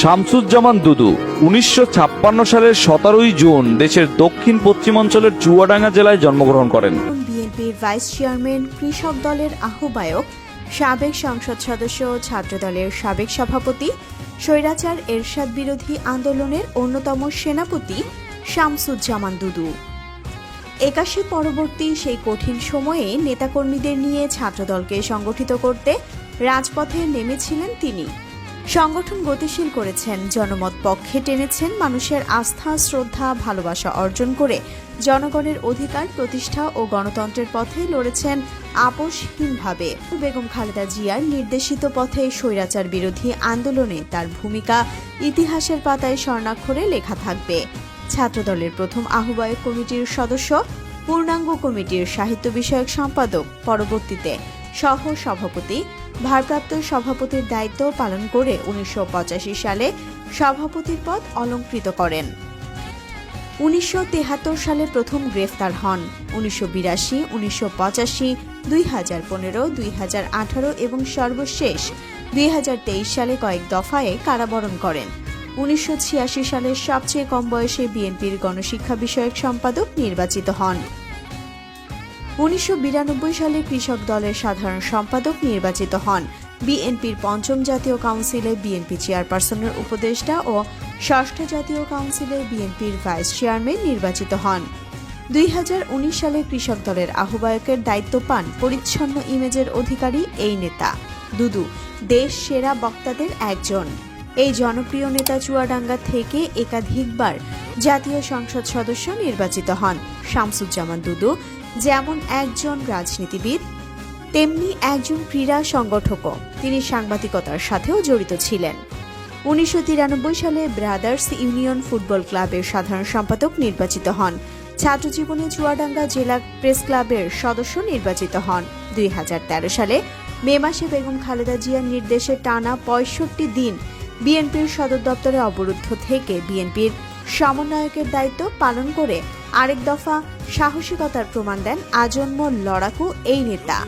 শামসুজ্জামান দুদু, উনিশশো ছাপ্পান্ন সালের সতেরোই জুন দেশের দক্ষিণ পশ্চিমাঞ্চলের চুয়াডাঙ্গা জেলায় জন্মগ্রহণ করেন। বিএনপির ভাইস চেয়ারম্যান, কৃষক দলের আহ্বায়ক, সাবেক সংসদ সদস্য ছাত্রদলের সাবেক সভাপতি, স্বৈরাচার এরশাদ বিরোধী আন্দোলনের অন্যতম সেনাপতি শামসুজ্জামান দুদু। একাশি পরবর্তী সেই কঠিন সময়ে নেতাকর্মীদের নিয়ে ছাত্রদলকে সংগঠিত করতে রাজপথে নেমেছিলেন তিনি। সংগঠন গতিশীল করেছেন। জনমত পক্ষে টেনেছেন মানুষের আস্থা, শ্রদ্ধা, ভালোবাসা অর্জন করে। জনগণের অধিকার, প্রতিষ্ঠা ও গণতন্ত্রের পথে লড়েছেন আপোষহীনভাবে। বেগম খালেদা জিয়ার নির্দেশিত পথে স্বৈরাচার বিরোধী আন্দোলনে তার ভূমিকা ইতিহাসের পাতায় স্বর্ণাক্ষরে লেখা থাকবে। ছাত্রদলের প্রথম আহ্বায়ক কমিটির সদস্য, পূর্ণাঙ্গ কমিটির সাহিত্য বিষয়ক সম্পাদক। পরবর্তীতে সহ সভাপতি ভারপ্রাপ্ত সভাপতির দায়িত্ব পালন করে উনিশশো পঁচাশি সালে সভাপতির পদ অলঙ্কৃত করেন। উনিশশো সালে প্রথম গ্রেফতার হন। উনিশশো বিরাশি, উনিশশো পঁচাশি, দুই হাজার পনেরো, দুই হাজার আঠারো এবং সর্বশেষ দুই হাজার তেইশ সালে কয়েক দফায় কারাবরণ করেন। উনিশশো ছিয়াশি সালে সবচেয়ে কম বয়সে বিএনপির গণশিক্ষা বিষয়ক সম্পাদক নির্বাচিত হন। উনিশশো বিরানব্বই সালে কৃষক দলের সাধারণ সম্পাদক নির্বাচিত হন। বিএনপির পঞ্চম জাতীয় কাউন্সিলে বিএনপি চেয়ারপারসনের উপদেষ্টা ও ষষ্ঠ জাতীয় কাউন্সিলে বিএনপির ভাইস চেয়ারম্যান নির্বাচিত হন। দুই হাজার উনিশ সালে কৃষক দলের আহ্বায়কের দায়িত্ব পান পরিচ্ছন্ন ইমেজের অধিকারী এই নেতা। দুদু, দেশ সেরা বক্তাদের একজন। এই জনপ্রিয় নেতা চুয়াডাঙ্গা থেকে একাধিকবার জাতীয় সংসদ সদস্য নির্বাচিত হন। শামসুজ্জামান দুদু যেমন একজন রাজনীতিবিদ, তেমনি একজন ক্রীড়া সংগঠকও। তিনি সাংবাদিকতার সাথেও জড়িত ছিলেন। উনিশশো তিরানব্বই সালে ব্রাদার্স ইউনিয়ন ফুটবল ক্লাবের সাধারণ সম্পাদক নির্বাচিত হন। ছাত্রজীবনে চুয়াডাঙ্গা জেলা প্রেস ক্লাবের সদস্য নির্বাচিত হন। দুই হাজার তেরো সালে মে মাসে বেগম খালেদা জিয়ার নির্দেশে টানা পঁয়ষট্টি দিন বিএনপির সদর দপ্তরে অবরুদ্ধ থেকে বিএনপির সমন্বয়কের দায়িত্ব পালন করে আরেক দফা সাহসিকতার প্রমাণ দেন আজন্ম লড়াকু এই নেতা।